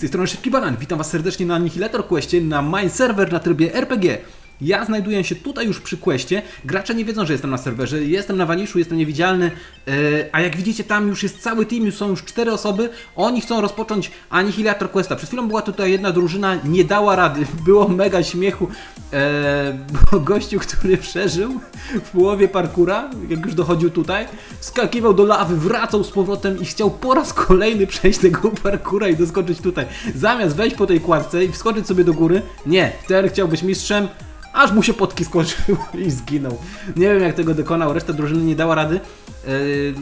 z tej strony Szybki Banan. Witam Was serdecznie na Annihilator Questie na My Server na trybie RPG. Ja znajduję się tutaj już przy Questie. Gracze nie wiedzą, że jestem na serwerze. Jestem na Waniszu, jestem niewidzialny. e, a jak widzicie, tam już jest cały team, już są już cztery osoby. Oni chcą rozpocząć Annihilator Questa. Przed chwilą była tutaj jedna drużyna, nie dała rady. Było mega śmiechu. Bo gościu, który przeżył w połowie parkura, jak już dochodził tutaj, skakiwał do lawy, wracał z powrotem i chciał po raz kolejny przejść tego parkura i doskoczyć tutaj. Zamiast wejść po tej kładce i wskoczyć sobie do góry, nie, ten chciał być mistrzem, aż mu się potki skończył i zginął. Nie wiem jak tego dokonał, reszta drużyny nie dała rady. Yy,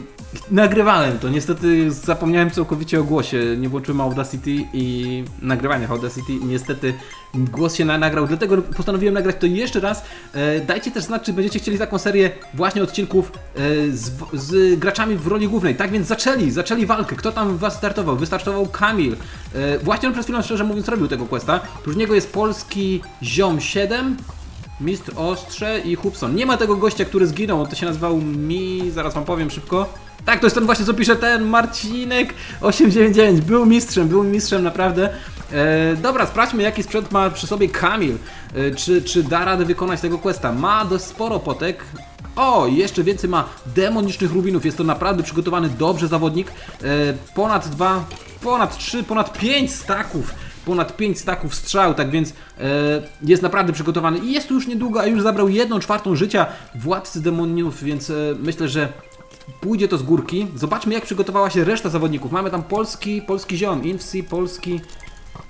nagrywałem to, niestety zapomniałem całkowicie o głosie, nie włączyłem Audacity i nagrywania Audacity niestety głos się na, nagrał, dlatego postanowiłem nagrać to jeszcze raz. E, dajcie też znać, czy będziecie chcieli taką serię właśnie odcinków e, z, z graczami w roli głównej. Tak więc zaczęli, zaczęli walkę. Kto tam was startował? Wystartował Kamil. E, właśnie on przed chwilą, szczerze mówiąc, robił tego questa. Prócz niego jest polski Ziom 7, Mistrz Ostrze i Hubson. Nie ma tego gościa, który zginął, on to się nazywał Mi, zaraz wam powiem szybko. Tak, to jest ten właśnie, co pisze ten Marcinek 899. Był mistrzem, był mistrzem naprawdę. E, dobra, sprawdźmy jaki sprzęt ma przy sobie Kamil. E, czy, czy da radę wykonać tego questa? Ma dość sporo potek. O, jeszcze więcej ma demonicznych rubinów. Jest to naprawdę przygotowany dobrze zawodnik. E, ponad dwa, ponad trzy, ponad pięć staków ponad 5 staków strzał, tak więc e, jest naprawdę przygotowany i jest tu już niedługo, a już zabrał 1 czwartą życia władcy demoniów, więc e, myślę, że pójdzie to z górki. Zobaczmy jak przygotowała się reszta zawodników. Mamy tam polski, polski ziom, Infsi, polski.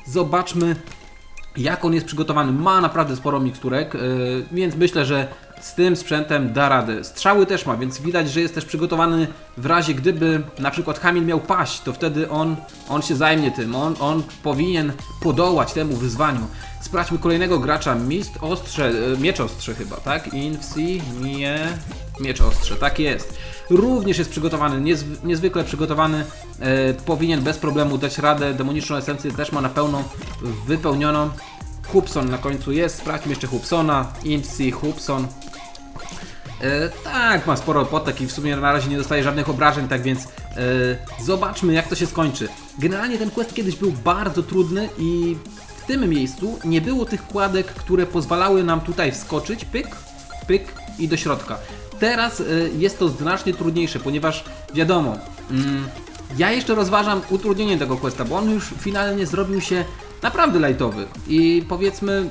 Zobaczmy jak on jest przygotowany. Ma naprawdę sporo miksturek, e, więc myślę, że z tym sprzętem da radę. Strzały też ma, więc widać, że jest też przygotowany w razie gdyby na przykład Hamil miał paść, to wtedy on, on się zajmie tym. On, on powinien podołać temu wyzwaniu. Sprawdźmy kolejnego gracza. Mist ostrze, e, miecz ostrze chyba, tak? Infsi, nie, miecz ostrze, tak jest. Również jest przygotowany, niezw niezwykle przygotowany. E, powinien bez problemu dać radę. Demoniczną esencję też ma na pełną wypełnioną. Hubson na końcu jest. Sprawdźmy jeszcze Hubsona. Infsi, Hubson. E, tak, ma sporo potek i w sumie na razie nie dostaje żadnych obrażeń, tak więc e, zobaczmy jak to się skończy. Generalnie ten quest kiedyś był bardzo trudny i w tym miejscu nie było tych kładek, które pozwalały nam tutaj wskoczyć, pyk, pyk i do środka. Teraz e, jest to znacznie trudniejsze, ponieważ wiadomo, mm, ja jeszcze rozważam utrudnienie tego questa, bo on już finalnie zrobił się naprawdę lightowy i powiedzmy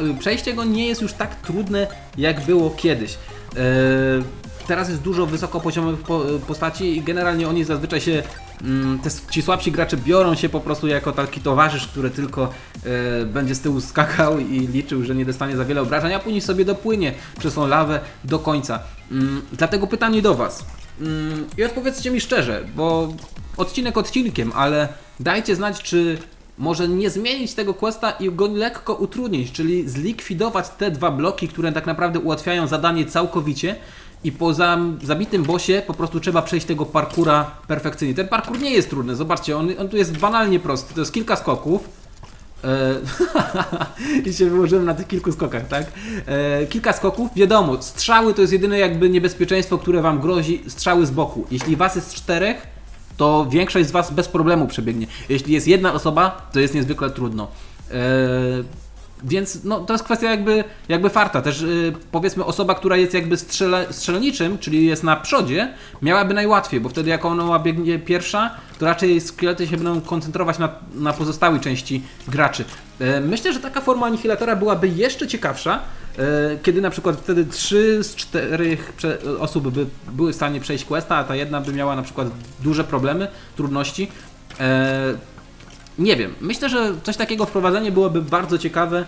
y, przejście go nie jest już tak trudne jak było kiedyś. Eee, teraz jest dużo wysokopoziomowych po, postaci i generalnie oni zazwyczaj się mm, te, ci słabsi gracze biorą się po prostu jako taki towarzysz, który tylko e, będzie z tyłu skakał i liczył, że nie dostanie za wiele obrażeń, a później sobie dopłynie przez tą lawę do końca. Mm, dlatego pytanie do Was. Mm, I odpowiedzcie mi szczerze, bo odcinek odcinkiem, ale dajcie znać, czy może nie zmienić tego questa i go lekko utrudnić, czyli zlikwidować te dwa bloki, które tak naprawdę ułatwiają zadanie całkowicie i po za, zabitym bossie po prostu trzeba przejść tego parkura perfekcyjnie. Ten parkur nie jest trudny, zobaczcie, on, on tu jest banalnie prosty, to jest kilka skoków. E, I się wyłożyłem na tych kilku skokach, tak? E, kilka skoków, wiadomo, strzały to jest jedyne jakby niebezpieczeństwo, które wam grozi, strzały z boku. Jeśli was jest czterech, to większość z Was bez problemu przebiegnie. Jeśli jest jedna osoba, to jest niezwykle trudno. Eee, więc no, to jest kwestia jakby, jakby farta. Też yy, powiedzmy osoba, która jest jakby strzele, strzelniczym, czyli jest na przodzie, miałaby najłatwiej, bo wtedy jak ona biegnie pierwsza, to raczej szkielety się będą koncentrować na, na pozostałej części graczy. Yy, myślę, że taka forma anihilatora byłaby jeszcze ciekawsza, yy, kiedy na przykład wtedy trzy z czterech osób by były w stanie przejść questa, a ta jedna by miała na przykład duże problemy, trudności. Yy, nie wiem. Myślę, że coś takiego wprowadzenie byłoby bardzo ciekawe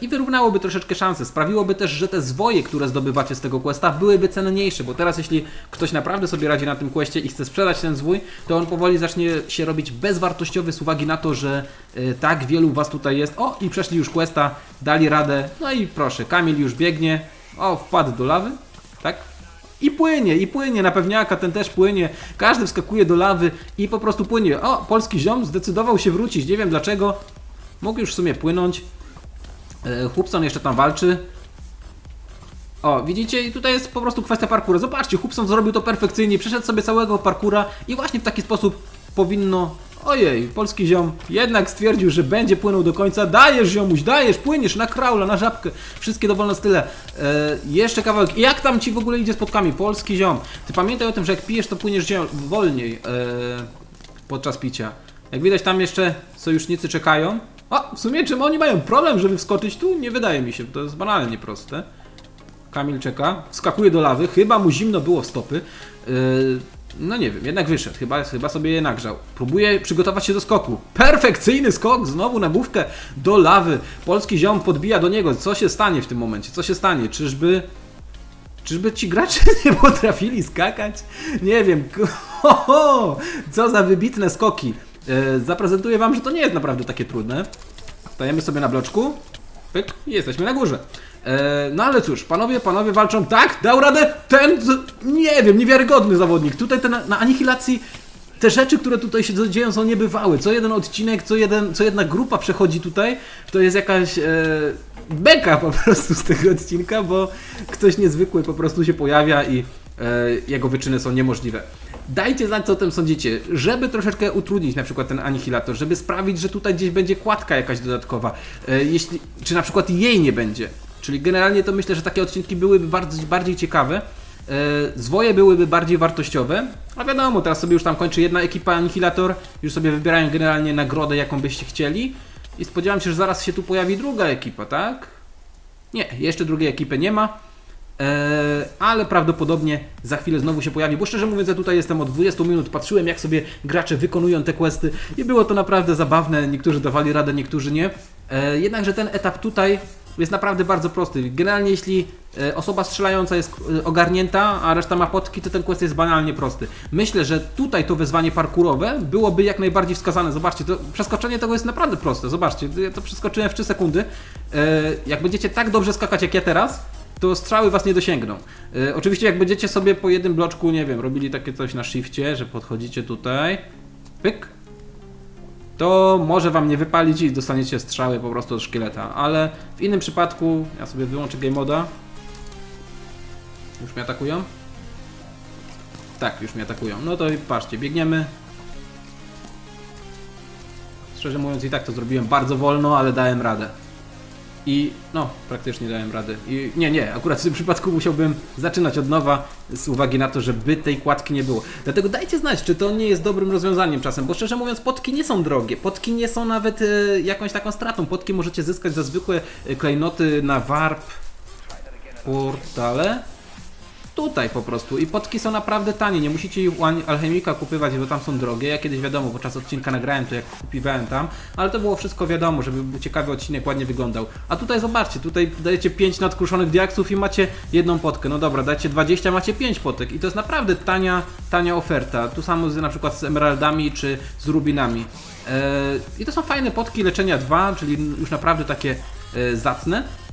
i wyrównałoby troszeczkę szanse. Sprawiłoby też, że te zwoje, które zdobywacie z tego questa, byłyby cenniejsze, bo teraz jeśli ktoś naprawdę sobie radzi na tym questie i chce sprzedać ten zwój, to on powoli zacznie się robić bezwartościowy z uwagi na to, że yy, tak wielu was tutaj jest. O, i przeszli już questa, dali radę. No i proszę, Kamil już biegnie. O, wpadł do lawy, tak? I płynie, i płynie, na pewniaka ten też płynie, każdy wskakuje do lawy i po prostu płynie. O, polski ziom zdecydował się wrócić, nie wiem dlaczego, mógł już w sumie płynąć. E, Hubson jeszcze tam walczy. O, widzicie, i tutaj jest po prostu kwestia parkura. Zobaczcie, Hubson zrobił to perfekcyjnie, przeszedł sobie całego parkura i właśnie w taki sposób powinno Ojej, polski ziom jednak stwierdził, że będzie płynął do końca. Dajesz ziomuś, dajesz, płyniesz na kraula, na żabkę. Wszystkie dowolne style. E, jeszcze kawałek. Jak tam ci w ogóle idzie z podkami? Polski ziom. Ty pamiętaj o tym, że jak pijesz, to płyniesz wolniej e, podczas picia. Jak widać, tam jeszcze sojusznicy czekają. O, w sumie czym oni mają problem, żeby wskoczyć tu? Nie wydaje mi się, to jest banalnie proste. Kamil czeka, skakuje do lawy, chyba mu zimno było w stopy. Yy, no nie wiem, jednak wyszedł, chyba, chyba sobie je nagrzał. Próbuje przygotować się do skoku. Perfekcyjny skok, znowu na główkę do lawy. Polski ziom podbija do niego. Co się stanie w tym momencie? Co się stanie? Czyżby... Czyżby ci gracze nie potrafili skakać? Nie wiem. Co za wybitne skoki. Yy, zaprezentuję wam, że to nie jest naprawdę takie trudne. Stajemy sobie na bloczku. Pyk i jesteśmy na górze. E, no ale cóż, panowie, panowie walczą. Tak, dał radę ten, nie wiem, niewiarygodny zawodnik. Tutaj te na, na anihilacji te rzeczy, które tutaj się dzieją są niebywałe. Co jeden odcinek, co, jeden, co jedna grupa przechodzi tutaj, to jest jakaś e, beka po prostu z tego odcinka, bo ktoś niezwykły po prostu się pojawia i e, jego wyczyny są niemożliwe. Dajcie znać, co o tym sądzicie, żeby troszeczkę utrudnić na przykład ten anihilator, żeby sprawić, że tutaj gdzieś będzie kładka jakaś dodatkowa, e, jeśli, czy na przykład jej nie będzie. Czyli generalnie to myślę, że takie odcinki byłyby bardzo, bardziej ciekawe, e, zwoje byłyby bardziej wartościowe, a wiadomo, teraz sobie już tam kończy jedna ekipa Anihilator, już sobie wybierają generalnie nagrodę, jaką byście chcieli i spodziewam się, że zaraz się tu pojawi druga ekipa, tak? Nie, jeszcze drugiej ekipy nie ma, ale prawdopodobnie za chwilę znowu się pojawi, bo szczerze mówiąc ja tutaj jestem od 20 minut, patrzyłem jak sobie gracze wykonują te questy i było to naprawdę zabawne, niektórzy dawali radę, niektórzy nie. E, jednakże ten etap tutaj jest naprawdę bardzo prosty. Generalnie jeśli e, osoba strzelająca jest e, ogarnięta, a reszta ma potki, to ten quest jest banalnie prosty. Myślę, że tutaj to wyzwanie parkurowe byłoby jak najbardziej wskazane. Zobaczcie, to przeskoczenie tego jest naprawdę proste. Zobaczcie, ja to przeskoczyłem w 3 sekundy. E, Jak będziecie tak dobrze skakać jak ja teraz, to strzały was nie dosięgną. E, oczywiście jak będziecie sobie po jednym bloczku, nie wiem, robili takie coś na shifcie, że podchodzicie tutaj, pyk, to może wam nie wypalić i dostaniecie strzały po prostu od szkieleta, ale w innym przypadku, ja sobie wyłączę game moda. Już mnie atakują? Tak, już mnie atakują. No to patrzcie, biegniemy. Szczerze mówiąc i tak to zrobiłem bardzo wolno, ale dałem radę. I no, praktycznie dałem radę. I nie, nie, akurat w tym przypadku musiałbym zaczynać od nowa z uwagi na to, żeby tej kładki nie było. Dlatego dajcie znać, czy to nie jest dobrym rozwiązaniem czasem, bo szczerze mówiąc, potki nie są drogie. Potki nie są nawet e, jakąś taką stratą. Potki możecie zyskać za zwykłe e, klejnoty na warp portale. Tutaj po prostu. I potki są naprawdę tanie. Nie musicie alchemika kupywać, bo tam są drogie. Ja kiedyś wiadomo, podczas odcinka nagrałem to jak kupiwałem tam, ale to było wszystko wiadomo, żeby ciekawy odcinek ładnie wyglądał. A tutaj zobaczcie, tutaj dajecie 5 nadkruszonych diaksów i macie jedną potkę. No dobra, dajcie 20, macie 5 potek. I to jest naprawdę tania, tania oferta. Tu samo z, na przykład z emeraldami czy z rubinami. Eee, I to są fajne potki leczenia 2, czyli już naprawdę takie e, zacne.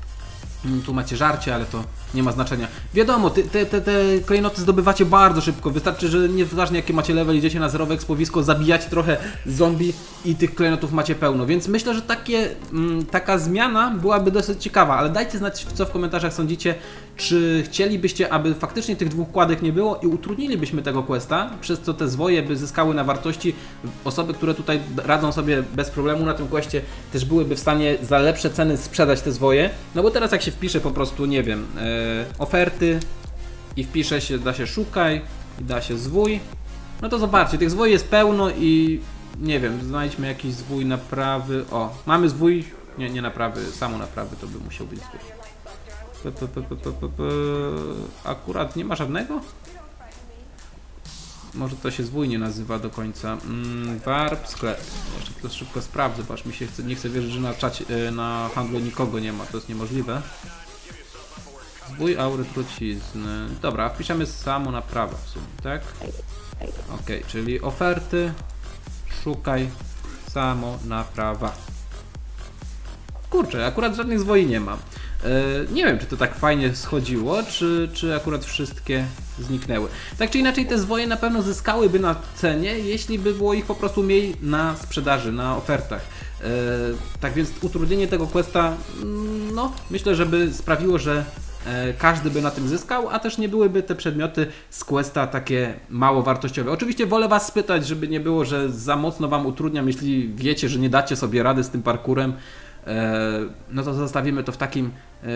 Mm, Tu macie żarcie, ale to nie ma znaczenia. Wiadomo, te, te, te klejnoty zdobywacie bardzo szybko. Wystarczy, że nieważne jakie macie level, idziecie na zerowe ekspowisko, zabijacie trochę zombie i tych klejnotów macie pełno. Więc myślę, że takie, mm, taka zmiana byłaby dosyć ciekawa, ale dajcie znać, co w komentarzach sądzicie. Czy chcielibyście, aby faktycznie tych dwóch kładek nie było i utrudnilibyśmy tego questa, przez co te zwoje by zyskały na wartości. Osoby, które tutaj radzą sobie bez problemu na tym questie, też byłyby w stanie za lepsze ceny sprzedać te zwoje. No bo teraz jak się wpisze po prostu, nie wiem, e, oferty i wpisze się, da się szukaj i da się zwój, no to zobaczcie, tych zwoi jest pełno i nie wiem, znajdźmy jakiś zwój naprawy. O, mamy zwój, nie, nie naprawy, samo naprawy to by musiał być zwój. P, p, p, p, p, p, p. Akurat nie ma żadnego? Może to się zwój nie nazywa do końca. Mm, warp, sklep. Jeszcze to szybko sprawdzę, aż mi się chce, nie chcę wierzyć, że na czacie, e, na handlu nikogo nie ma, to jest niemożliwe. Zwój aury trucizny. Dobra, wpiszemy samo naprawę w sumie, tak? Ok, czyli oferty, szukaj, samo naprawa. Kurczę, akurat żadnych zwoi nie mam. E, nie wiem, czy to tak fajnie schodziło, czy, czy akurat wszystkie zniknęły. Tak czy inaczej, te zwoje na pewno zyskałyby na cenie, jeśli by było ich po prostu mniej na sprzedaży, na ofertach. E, tak więc utrudnienie tego questa, mm, no, myślę, że by sprawiło, że e, każdy by na tym zyskał, a też nie byłyby te przedmioty z Questa takie mało wartościowe. Oczywiście wolę Was spytać, żeby nie było, że za mocno Wam utrudniam, jeśli wiecie, że nie dacie sobie rady z tym parkurem, no to zostawimy to w takim, e,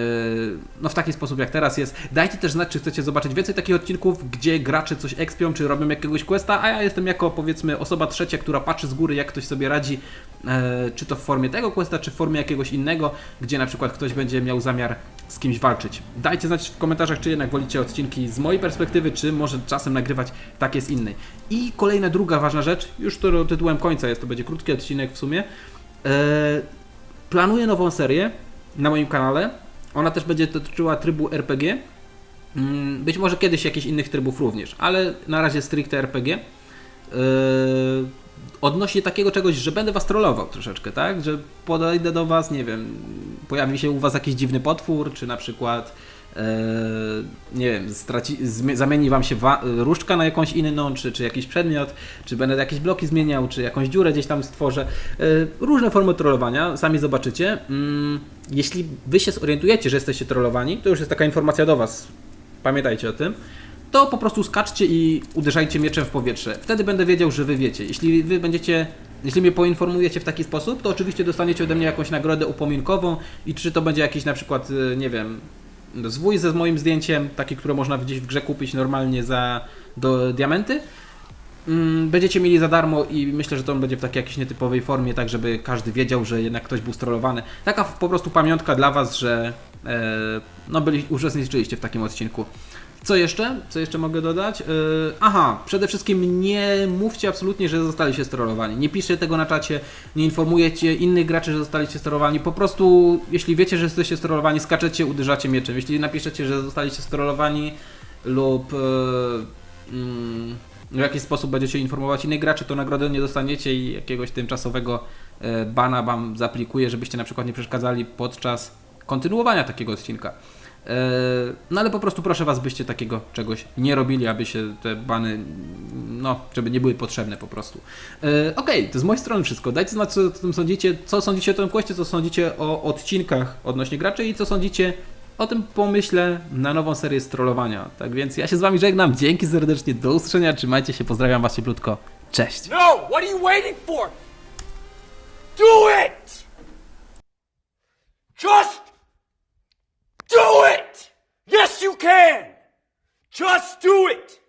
no w taki sposób jak teraz jest. Dajcie też znać, czy chcecie zobaczyć więcej takich odcinków, gdzie gracze coś ekspią, czy robią jakiegoś questa, a ja jestem jako powiedzmy osoba trzecia, która patrzy z góry, jak ktoś sobie radzi, e, czy to w formie tego questa, czy w formie jakiegoś innego, gdzie na przykład ktoś będzie miał zamiar z kimś walczyć. Dajcie znać w komentarzach, czy jednak wolicie odcinki z mojej perspektywy, czy może czasem nagrywać takie z innej. I kolejna druga ważna rzecz, już to tytułem końca jest, to będzie krótki odcinek w sumie. Planuję nową serię na moim kanale. Ona też będzie dotyczyła trybu RPG. Mm, Być może kiedyś jakichś innych trybów również, ale na razie stricte RPG. Yy, odnośnie takiego czegoś, że będę was trollował troszeczkę, tak? Że podejdę do was, nie wiem, pojawi się u was jakiś dziwny potwór, czy na przykład nie wiem, straci, zamieni wam się różdżka na jakąś inną, czy, czy jakiś przedmiot, czy będę jakieś bloki zmieniał, czy jakąś dziurę gdzieś tam stworzę. Yy, różne formy trollowania, sami zobaczycie. Mm, jeśli wy się zorientujecie, że jesteście trollowani, to już jest taka informacja do was. Pamiętajcie o tym to po prostu skaczcie i uderzajcie mieczem w powietrze. Wtedy będę wiedział, że wy wiecie. Jeśli wy będziecie, jeśli mnie poinformujecie w taki sposób, to oczywiście dostaniecie ode mnie jakąś nagrodę upominkową i czy to będzie jakiś na przykład, y, nie wiem, zwój ze moim zdjęciem, taki, które można gdzieś w grze kupić normalnie za do diamenty. Mm, Będziecie mieli za darmo i myślę, że to on będzie w takiej jakiejś nietypowej formie, tak żeby każdy wiedział, że jednak ktoś był strollowany. Taka po prostu pamiątka dla Was, że e, no byli, uczestniczyliście w takim odcinku. Co jeszcze? Co jeszcze mogę dodać? Yy, aha, przede wszystkim nie mówcie absolutnie, że zostaliście sterowani. Nie piszcie tego na czacie, nie informujecie innych graczy, że zostaliście sterowani. Po prostu, jeśli wiecie, że jesteście sterowani, skaczecie, uderzacie mieczem. Jeśli napiszecie, że zostaliście sterowani lub yy, mm, w jakiś sposób będziecie informować innych graczy, to nagrodę nie dostaniecie i jakiegoś tymczasowego e, bana wam zaaplikuje, żebyście na przykład nie przeszkadzali podczas kontynuowania takiego odcinka. E, No ale po prostu proszę Was, byście takiego czegoś nie robili, aby się te bany, no, żeby nie były potrzebne po prostu. E, Okej, to z mojej strony wszystko. Dajcie znać, co o tym sądzicie, co sądzicie o tym kwestii, co sądzicie o odcinkach odnośnie graczy i co sądzicie o tym pomyślę na nową serię strollowania. Tak więc ja się z Wami żegnam, dzięki serdecznie, do usłyszenia, trzymajcie się, pozdrawiam Was cieplutko, cześć! No! What are you waiting for? Do it! Just do it! Yes, you can! Just do it!